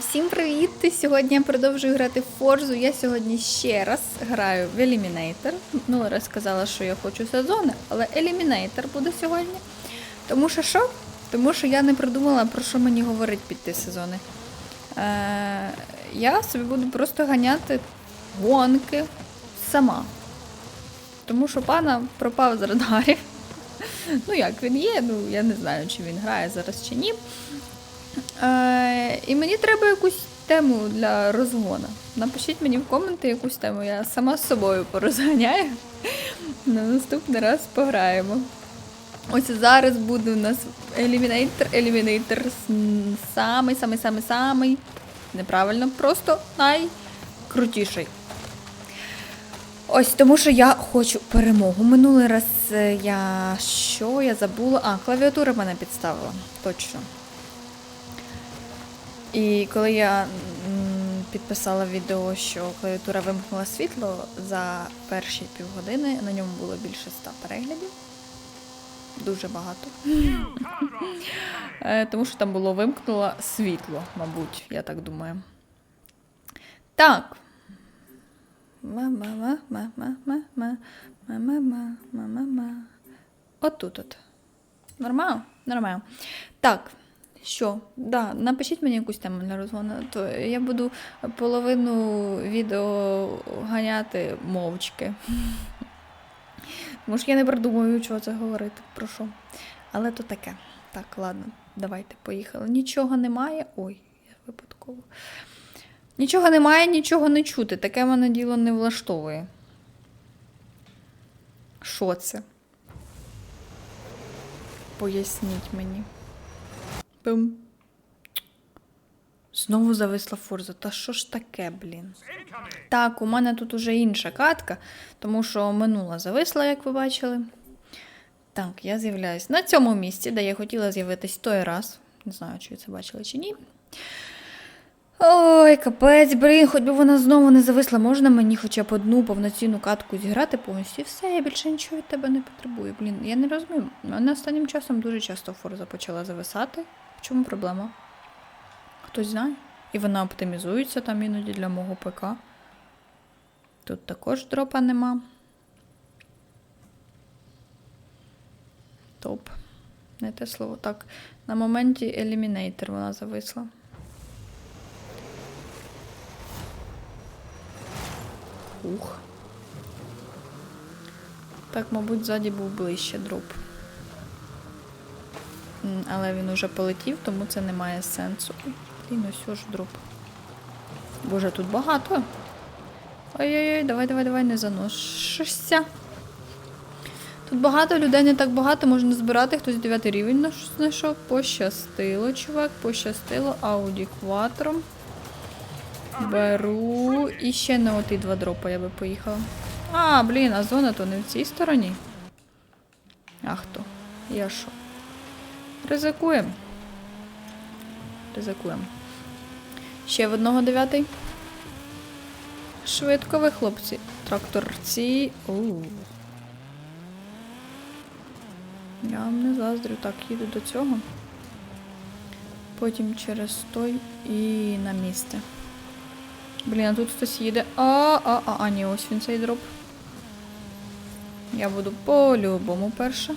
Всім привіт! Сьогодні я продовжую грати в Форзу. Я сьогодні ще раз граю в Eliminator. Ну, раз сказала, що я хочу сезони, але Eliminator буде сьогодні. Тому що що? Тому що я не придумала, про що мені говорить під ті сезони. Е, я собі буду просто ганяти гонки сама. Тому що пана пропав з радарів. Ну, як він є, ну я не знаю, чи він грає зараз чи ні. Е, і мені треба якусь тему для розгону. Напишіть мені в коменти якусь тему, я сама з собою порозганяю. На наступний раз пограємо. Ось зараз буде у нас елімінейтор, елімінейтор самий, самий, самий, самий. Неправильно, просто найкрутіший. Ось тому, що я хочу перемогу. Минулий раз е, я що я забула? А, клавіатура мене підставила. Точно. І коли я підписала відео, що клавіатура вимкнула світло за перші півгодини, на ньому було більше ста переглядів. Дуже багато. Е, Тому що там було вимкнуло світло, мабуть, я так думаю. Так. Отут от. Нормально? Нормально. Так. Що? Да, напишіть мені якусь тему для розгону. То я буду половину відео ганяти мовчки. Може, я не придумаю, чого це говорити, про що. Але то таке. Так, ладно, давайте, поїхали. Нічого немає. Ой, я випадково. Нічого немає, нічого не чути. Таке мене діло не влаштовує. Що це? Поясніть мені. Пим. Знову зависла форза. Та що ж таке, блін? Так, у мене тут уже інша катка, тому що минула зависла, як ви бачили. Так, я з'являюсь на цьому місці, де я хотіла з'явитись той раз. Не знаю, чи ви це бачили чи ні. Ой, капець, блін, хоч би вона знову не зависла. Можна мені хоча б одну повноцінну катку зіграти повністю і все, я більше нічого від тебе не потребую. Блін, я не розумію. У мене останнім часом дуже часто форза почала зависати. В чому проблема? Хтось знає? І вона оптимізується там іноді для мого ПК. Тут також дропа нема. Топ. Не те слово. Так, на моменті елімінейтор вона зависла. Ух. Так, мабуть, ззаді був ближче дроп. Але він уже полетів, тому це не має сенсу. Блін, ось ж дроп. Боже, тут багато. Ой-ой-ой, давай, давай, давай, не заношишся. Тут багато людей, не так багато, можна збирати, хтось 9 рівень знайшов. Пощастило, чувак, пощастило. Ауді кватром. Беру. І ще на оті два дропа я би поїхала. А, блін, а зона то не в цій стороні. А хто? Я що? Ризикуємо. Ризикуємо. Ще в одного дев'ятий. Швидко ви, хлопці. Тракторці. Оу. Я вам не заздрю. Так, їду до цього. Потім через той і на місце. Блін, а тут хтось їде. А, а, а, а, ні, ось він цей дроп. Я буду по-любому перша.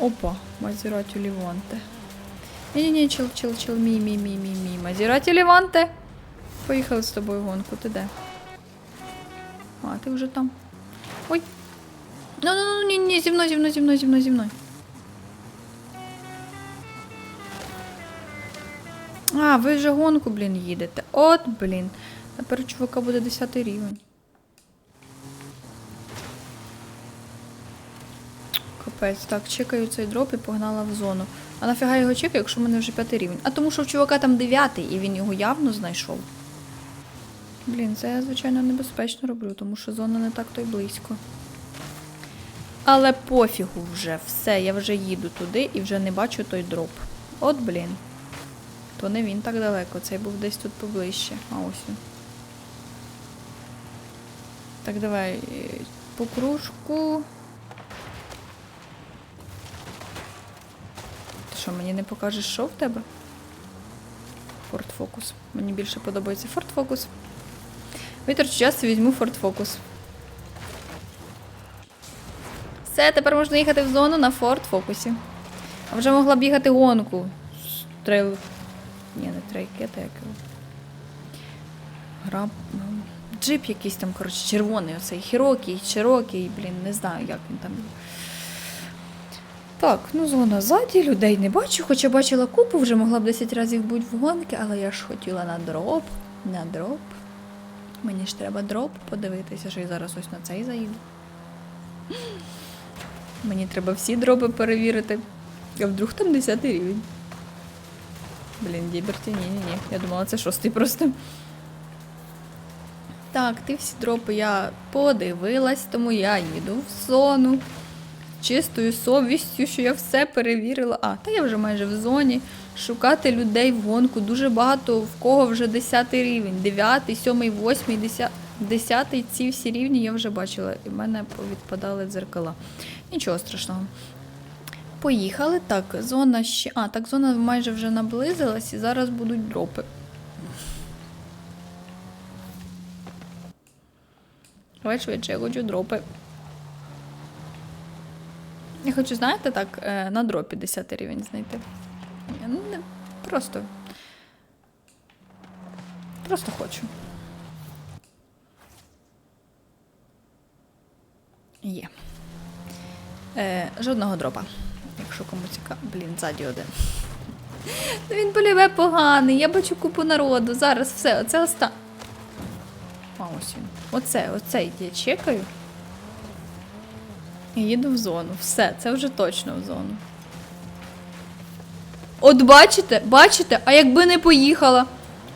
Опа, Мазераті Ліванте. Ні-ні-ні, чил, чил, чил, мій, мій, мій, мій, мій. Мазераті Ліванте. Поїхали з тобою гонку, ти де? А, ти вже там. Ой. Ну, ну, ну, ні, ні, зі мною, зі мною, зі мною, зі мною, зі мною. А, ви вже гонку, блін, їдете. От, блін. Тепер у чувака буде 10 рівень. Капець, так, чекаю цей дроп і погнала в зону. А нафіга його чекаю, якщо в мене вже 5 рівень? А тому що в чувака там 9 і він його явно знайшов. Блін, це я, звичайно, небезпечно роблю, тому що зона не так то й близько. Але пофігу вже, все, я вже їду туди і вже не бачу той дроп. От, блін. То не він так далеко, цей був десь тут поближче. А ось він. Так, давай е, по кружку. Що, мені не покажеш, що в тебе? Ford Focus. Мені більше подобається Ford Focus. Витрачу час і візьму Ford Focus. Все, тепер можна їхати в зону на Ford Focus. А вже могла б їхати гонку. Трейл. Ні, не трейкета, як його. Граб. Джип якийсь там, коротше, червоний, оцей Хірокій, Чирокій, блін, не знаю, як він там. Так, ну зона ззаді, людей не бачу, хоча бачила купу, вже могла б 10 разів бути в гонки, але я ж хотіла на дроп. На дроп. Мені ж треба дроп подивитися, що я зараз ось на цей заїду. Мені треба всі дропи перевірити. А вдруг там 10 рівень. Блін, Діберті, ні-ні-ні. Я думала, це шостий просто. Так, ти всі дропи я подивилась, тому я їду в зону. Чистою совістю, що я все перевірила. А, та я вже майже в зоні. Шукати людей в гонку. Дуже багато в кого вже 10 рівень. 9, 7, 8, 10. 10 ці всі рівні я вже бачила, і в мене відпадали дзеркала. Нічого страшного. Поїхали. Так, зона ще. А, так, зона майже вже наблизилась і зараз будуть дропи. Давай я хочу дропи. Я хочу, знаєте, так, е, на дропі 10 рівень знайти. Ну, просто. Просто хочу. Є. Е, жодного дропа. Якщо кому цікаво. Блін, ззаді один. Ну він поліве поганий, я бачу купу народу. Зараз все, оце оста. А ось він. Оце, оцей я чекаю. Їду в зону. Все, це вже точно в зону. От бачите, бачите, а якби не поїхала.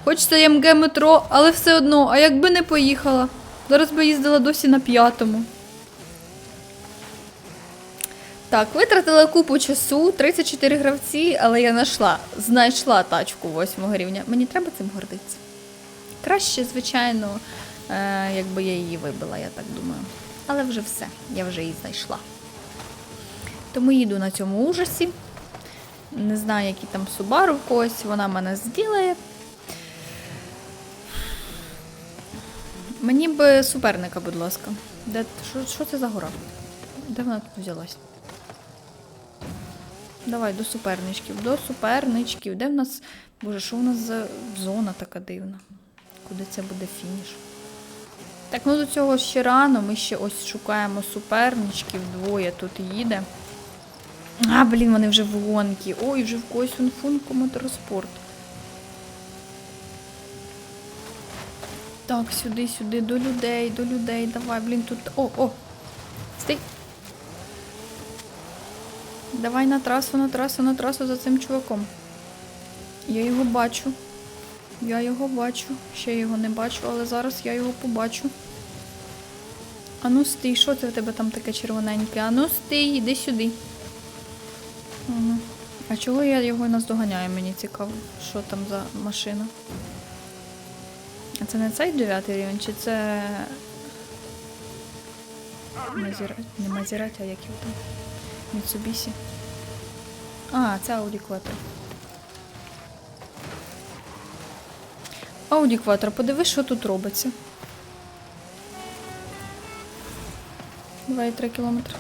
Хоч це МГ метро, але все одно, а якби не поїхала. Зараз би їздила досі на п'ятому. Так, витратила купу часу, 34 гравці, але я знайшла, знайшла тачку 8 рівня. Мені треба цим гордитися. Краще, звичайно, е, якби я її вибила, я так думаю. Але вже все, я вже її знайшла. Тому їду на цьому ужасі. Не знаю, які там Субару в когось, вона мене зділає. Мені би суперника, будь ласка. Де, що, що це за гора? Де вона тут взялась? Давай до суперничків, до суперничків. Де в нас. Боже, що у нас за зона така дивна? Куди це буде фініш? Так, ну до цього ще рано. Ми ще ось шукаємо суперничків. Двоє тут їде. А, блін, вони вже в гонки. Ой, вже в когось функу моторспорт. Так, сюди, сюди, до людей, до людей. Давай, блін, тут. О, о! Стій! Давай на трасу, на трасу, на трасу за цим чуваком. Я його бачу. Я його бачу. Ще його не бачу, але зараз я його побачу. Ану стій, що це в тебе там таке червоненьке? Ану стій, іди сюди. Угу. А чого я його наздоганяю? Мені цікаво, що там за машина. А це не цей дев'ятий рівень, чи це. Мазіра... Не Мазірать, а як його там? Mitsubishi. А, це Audi Quattro. Audi Quattro, подивись, що тут робиться. 2,3 кілометри.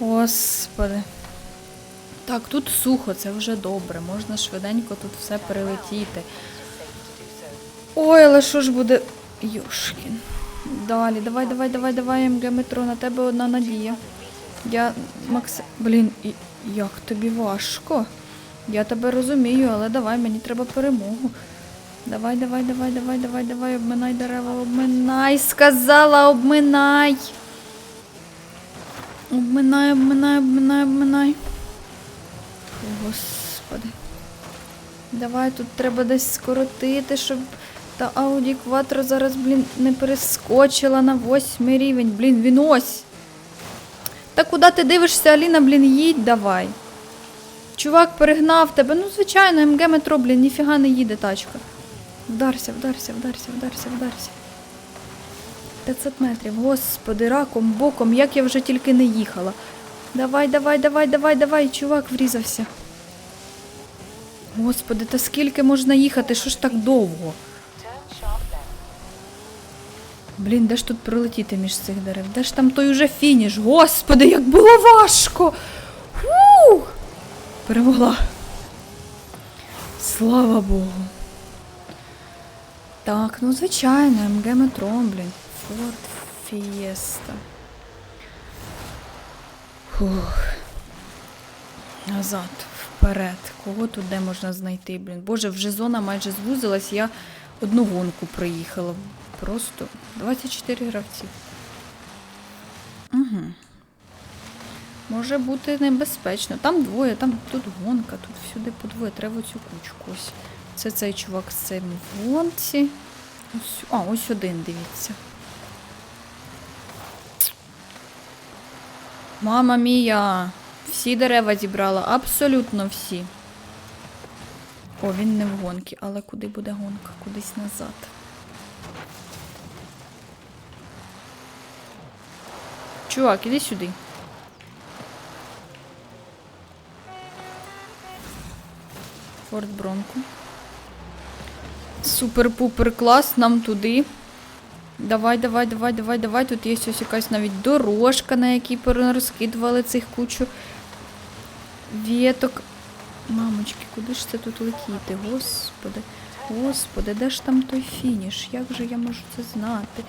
Господи. Так, тут сухо, це вже добре. Можна швиденько тут все перелетіти. Ой, але що ж буде. Йошкін. Далі, давай, давай, давай, давай, МГ метро, на тебе одна надія. Я, Макс, блін, як тобі важко. Я тебе розумію, але давай, мені треба перемогу. Давай, давай, давай, давай, давай, давай, обминай дерева, обминай, сказала, обминай. Обминай, обминай, обминай, обминай. О, Господи. Давай, тут треба десь скоротити, щоб та Audi Quattro зараз, блін, не перескочила на восьмий рівень. Блін, він ось. Та куди ти дивишся, Аліна, блін, їдь давай. Чувак перегнав тебе. Ну, звичайно, МГ метро, блін, ніфіга не їде тачка. Вдарся, вдарся, вдарся, вдарся, вдарся. 500 метрів. Господи, раком, боком, як я вже тільки не їхала. Давай, давай, давай, давай, давай, чувак врізався. Господи, та скільки можна їхати? Що ж так довго? Блін, де ж тут пролетіти між цих дерев? Де ж там той уже фініш? Господи, як було важко! Фу! Перемогла. Слава Богу. Так, ну звичайно, МГ метро, блін. Форд Фієста. Фух. Назад, вперед. Кого тут де можна знайти, блін? Боже, вже зона майже звузилась, я одну гонку проїхала. Просто 24 гравці. Угу. Може бути небезпечно. Там двоє, там тут гонка, тут всюди по двоє. Треба цю кучку. Ось. Це цей чувак з цим в гонці. Ось, а, ось один, дивіться. Мама мія! Всі дерева зібрала, абсолютно всі. О, він не в гонці, але куди буде гонка? Кудись назад. Чувак, іди сюди. Форт Бронко. Супер-пупер клас, нам туди. Давай, давай, давай, давай, давай. Тут є ось якась навіть дорожка, на якій розкидували цих кучу віток. Мамочки, куди ж це тут летіти? Господи, господи, де ж там той фініш? Як же я можу це знати?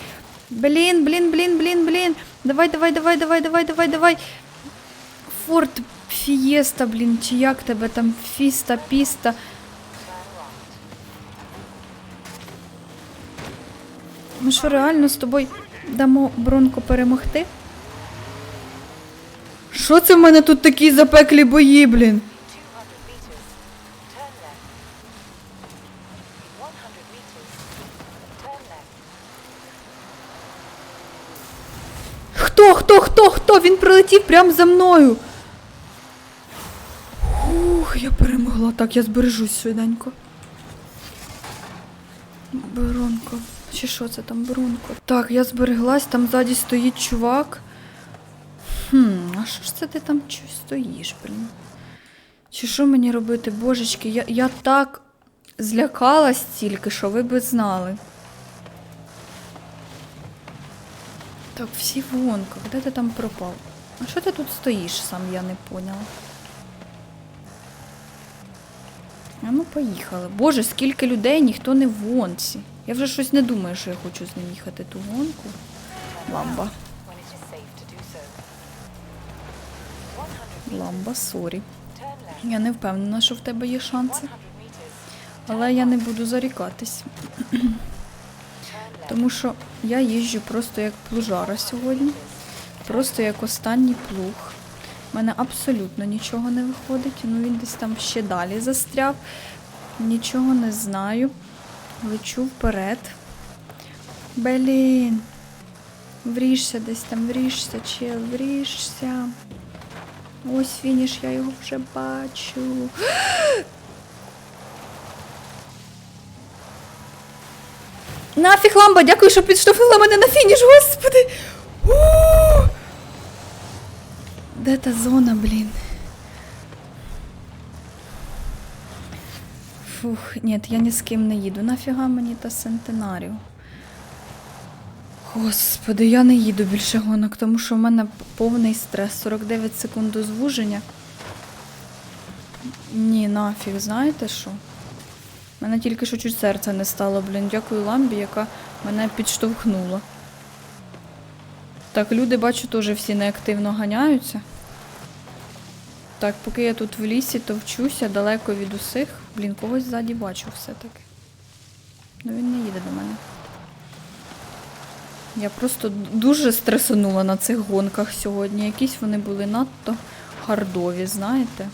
Блін, блін, блін, блін, блін. Давай, давай, давай, давай, давай, давай, давай. Форт Фієста, блін, чи як тебе там? Фіста, піста. Ми що реально з тобою дамо Бронко перемогти? Що це в мене тут такі запеклі бої, блін? 200 meters. Turn left. 100 meters. Хто, хто, хто, хто? Він прилетів прямо за мною. Ух, я перемогла. Так, я збережусь швиденько. Бронко. Чи що це там Бронко? Так, я збереглась, там ззаді стоїть чувак. Хм, а що ж це ти там стоїш, блін? Чи що мені робити, божечки? Я, я так злякалась тільки, що ви би знали. Так, всі в гонках. Де ти там пропав? А що ти тут стоїш сам, я не поняла. А ну поїхали. Боже, скільки людей, ніхто не в гонці. Я вже щось не думаю, що я хочу з ним їхати ту гонку. Ламба. When it is safe to do so. 100 meters. Ламба, сорі. Я не впевнена, що в тебе є шанси. Але я не буду зарікатись. Тому що я їжджу просто як плужара сьогодні. Просто як останній плуг. У мене абсолютно нічого не виходить. Ну він десь там ще далі застряв. Нічого не знаю. Лечу вперед. Блін. Вріжся десь там, вріжся, чел, вріжся. Ось фініш, я його вже бачу. Нафіг ламба, дякую, що підштовхнула мене на фініш, господи. Де та зона, блін? Фух, ні, я ні з ким не їду. Нафіга мені та Сентенаріо? Господи, я не їду більше гонок, тому що в мене повний стрес. 49 секунд до звуження. Ні, нафіг, знаєте що? Мене тільки що чуть серце не стало, блін. Дякую ламбі, яка мене підштовхнула. Так, люди, бачу, теж всі неактивно ганяються. Так, поки я тут в лісі, то вчуся далеко від усіх. Блін, когось ззаді бачу все-таки. Ну він не їде до мене. Я просто дуже стресанула на цих гонках сьогодні. Якісь вони були надто хардові, знаєте.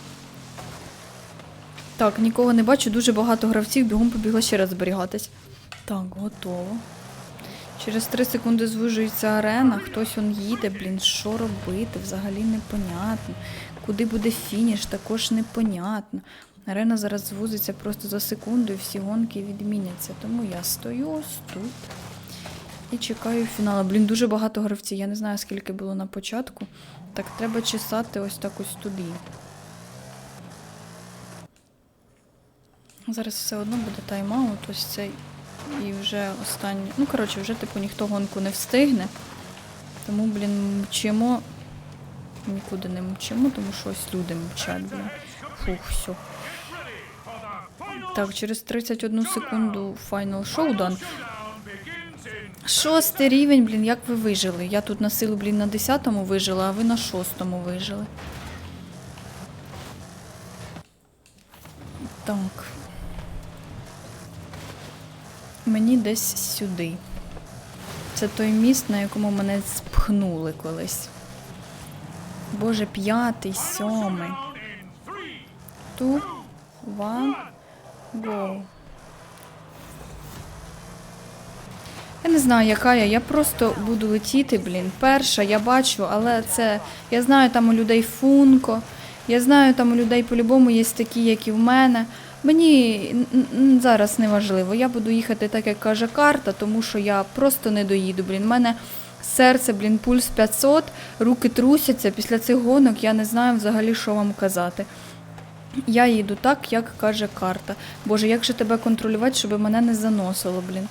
Так, нікого не бачу, дуже багато гравців, бігом побігла ще раз зберігатись. Так, готово. Через 3 секунди звужується арена, хтось он їде, блін, що робити, взагалі непонятно. Куди буде фініш, також непонятно. Арена зараз звузиться просто за секунду і всі гонки відміняться. Тому я стою ось тут і чекаю фіналу. Блін, дуже багато гравців. Я не знаю, скільки було на початку. Так, треба чесати ось так ось туди. Зараз все одно буде тайм-аут, ось цей. І вже останній. Ну, коротше, вже типу ніхто гонку не встигне. Тому, блін, мчимо. Нікуди не мчимо, тому що ось люди мчать, блін. Фух, все. Так, через 31 секунду файнал шоудан. Шостий рівень, блін, як ви вижили? Я тут на силу, блін, на 10-му вижила, а ви на шостому вижили. Так. Мені десь сюди. Це той міст, на якому мене спхнули колись. Боже, п'ятий, сьомий. Ту, ван, го. Я не знаю, яка я. Я просто буду летіти, блін. Перша, я бачу, але це. Я знаю, там у людей функо. Я знаю, там у людей по-любому є такі, як і в мене. Мені зараз не важливо. Я буду їхати так, як каже карта, тому що я просто не доїду. Блін, У мене серце, блін, пульс 500, руки трусяться. Після цих гонок я не знаю взагалі, що вам казати. Я їду так, як каже карта. Боже, як же тебе контролювати, щоб мене не заносило, блін.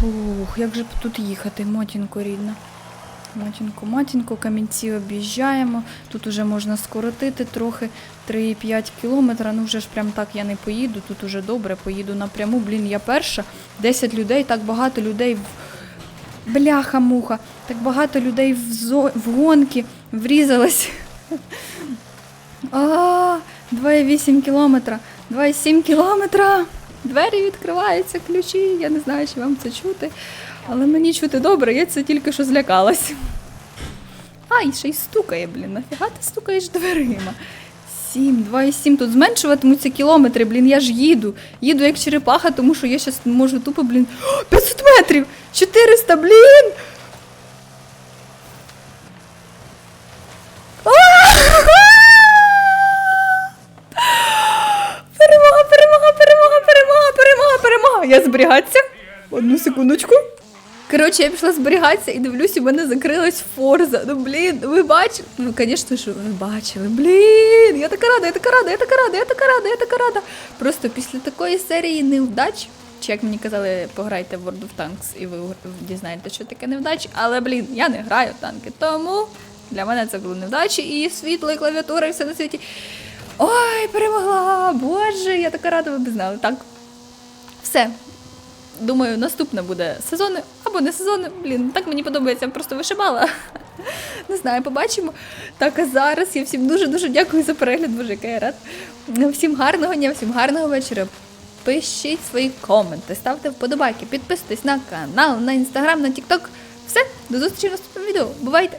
Фух, як же тут їхати, матінко рідна. Матінко, матінко, камінці об'їжджаємо. Тут уже можна скоротити трохи 3,5 кілометра. Ну вже ж прям так я не поїду. Тут уже добре, поїду напряму. Блін, я перша. 10 людей, так багато людей. Бляха-муха, так багато людей в, зо... в гонки врізалось. А, 2,8 кілометра, 2,7 кілометра. Двері відкриваються, ключі. Я не знаю, чи вам це чути. Але мені чути добре, я це тільки що злякалась. А, і ще й стукає, блін. Нафіга ти стукаєш дверима? 7, 2,7. Тут зменшуватимуться кілометри, блін, я ж їду. Їду як черепаха, тому що я зараз можу тупо, блін. 500 метрів! 400, блін! Перемога, перемога, перемога, перемога, перемога, перемога. Я зберігатися. Одну секундочку. Коротше, я пішла зберігатися і дивлюсь, у мене закрилась форза. Ну блін, ви бачили? Ну, звісно, що ви бачили. Блін, я така рада, я така рада, я така рада, я така рада, я така рада. Просто після такої серії невдач. Чи як мені казали, пограйте в World of Tanks і ви дізнаєтеся, що таке невдач. Але блін, я не граю в танки. Тому для мене це були невдачі і світло, і клавіатура, і все на світі. Ой, перемогла! Боже, я така рада, ви б знали. Так. Все. Думаю, наступне буде сезони або не сезони. Блін, так мені подобається, я просто вишибала. Не знаю, побачимо. Так, а зараз я всім дуже-дуже дякую за перегляд, боже, який я рад. Всім гарного дня, всім гарного вечора. Пишіть свої коменти, ставте вподобайки, підписуйтесь на канал, на інстаграм, на тікток. Все, до зустрічі в наступному відео. Бувайте!